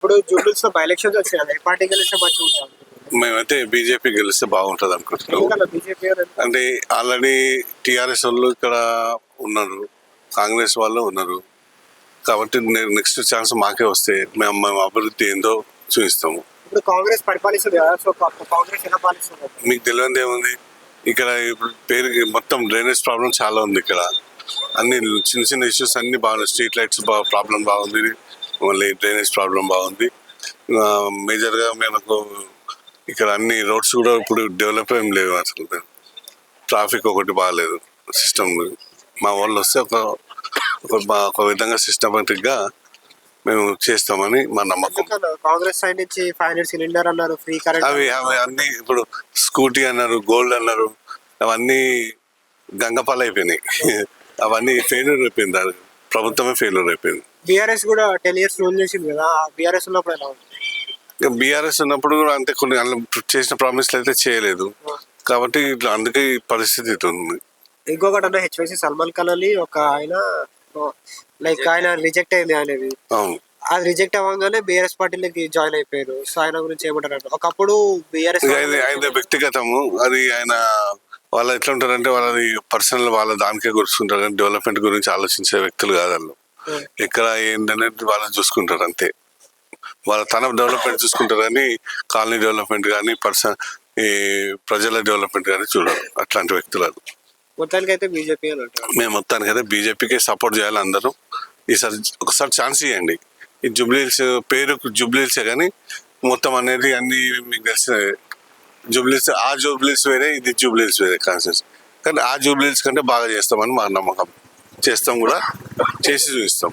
ఇప్పుడు జూబ్లీస్లో by elections వచ్చాయి ఏ party గెలిస్తే మంచిగా మేమైతే బీజేపీ గెలిస్తే బాగుంటుంది అనుకుంటున్నాం. బీజేపీ అంటే ఆల్రెడీ టీఆర్ఎస్ వాళ్ళు ఇక్కడ ఉన్నారు కాంగ్రెస్ వాళ్ళు ఉన్నారు. కాబట్టి నెక్స్ట్ ఛాన్స్ మాకే వస్తే మేము మేము అభివృద్ధి ఏందో చూపిస్తాము. ఇప్పుడు కాంగ్రెస్ పరిపాలిస్తుంది కదా సో కా- కాంగ్రెస్ ఎలా పాలిస్తుంది? మీకు తెలియదు ఏముంది? ఇక్కడ ఇప్పుడు పేరు మొత్తం డ్రైనేజ్ ప్రాబ్లం చాలా ఉంది ఇక్కడ. అన్ని చిన్న చిన్న ఇష్యూస్ అన్ని బాగున్నాయి. స్ట్రీట్ లైట్స్ ప్రాబ్లం బాగుంది. మళ్ళీ డ్రైనేజ్ ప్రాబ్లం బాగుంది. మేజర్గా మనకు ఇక్కడ అన్ని రోడ్స్ కూడా ఇప్పుడు డెవలప్ ఏం లేవు అసలు. ట్రాఫిక్ ఒకటి బాగాలేదు సిస్టమ్. మా వాళ్ళు వస్తే ఒక ఒక విధంగా సిస్టమేటిక్గా మేము చేస్తామని మా నమ్మకం. కాంగ్రెస్ సైడ్ నుంచి ఫైవ్ హండ్రెడ్ సిలిండర్ అన్నారు ఫ్రీ కరెంట్ అవి అవి అన్ని ఇప్పుడు స్కూటీ అన్నారు గోల్డ్ అన్నారు అవన్నీ గంగపాలు అయిపోయినాయి అవన్నీ ఫెయిల్యూర్ అయిపోయింది. ప్రభుత్వమే ఫెయిల్యూర్ అయిపోయింది. బీఆర్ఎస్ కూడా టెన్ ఇయర్స్ రూల్ చేసింది కదా బీఆర్ఎస్ ఉన్నప్పుడు ఎలా ఉంది? బీఆర్ఎస్ ఉన్నప్పుడు కూడా అంతే కొన్ని చేసిన ప్రామిస్లు అయితే చేయలేదు. కాబట్టి ఇట్లా అందుకే ఈ పరిస్థితి ఉంది. ఇంకొకటి అన్న హెచ్వైసి సల్మాన్ ఖాన్ అని ఒక ఆయన లైక్ ఆయన రిజెక్ట్ అయింది అనేది అవును. అది రిజెక్ట్ అవ్వగానే బీఆర్ఎస్ పార్టీలోకి జాయిన్ అయిపోయారు. సో ఆయన గురించి ఏమంటారు అంటే ఒకప్పుడు బీఆర్ఎస్ ఆయన వ్యక్తిగతము. అది ఆయన వాళ్ళు ఎట్లా ఉంటారంటే వాళ్ళది పర్సనల్ వాళ్ళ దానికే గుర్తుంటారు. కానీ డెవలప్మెంట్ గురించి ఆలోచించే వ్యక్తులు కాదు వాళ్ళు ఎక్కడ ఏంటనేది వాళ్ళు చూసుకుంటారు అంతే. వాళ్ళ తన డెవలప్మెంట్ చూసుకుంటారు కానీ కాలనీ డెవలప్మెంట్ కానీ పర్సన్ ఈ ప్రజల డెవలప్మెంట్ కానీ చూడరు అట్లాంటి వ్యక్తులు మొత్తానికి అయితే బీజేపీ మేము మొత్తానికి అయితే బీజేపీకి సపోర్ట్ చేయాలి అందరూ. ఈసారి ఒకసారి ఛాన్స్ ఇవ్వండి ఈ జూబ్లీహిల్స్ పేరు జూబ్లీహిల్సే కానీ మొత్తం అనేది అన్ని మీకు తెలిసిన జూబ్లీహిల్స్ ఆ జూబ్లీహిల్స్ వేరే ఇది జూబ్లీహిల్స్ వేరే కాన్సెన్స్ కానీ ఆ జూబ్లీహిల్స్ కంటే బాగా చేస్తామని మా నమ్మకం. చేస్తాం కూడా. 제시도 있어.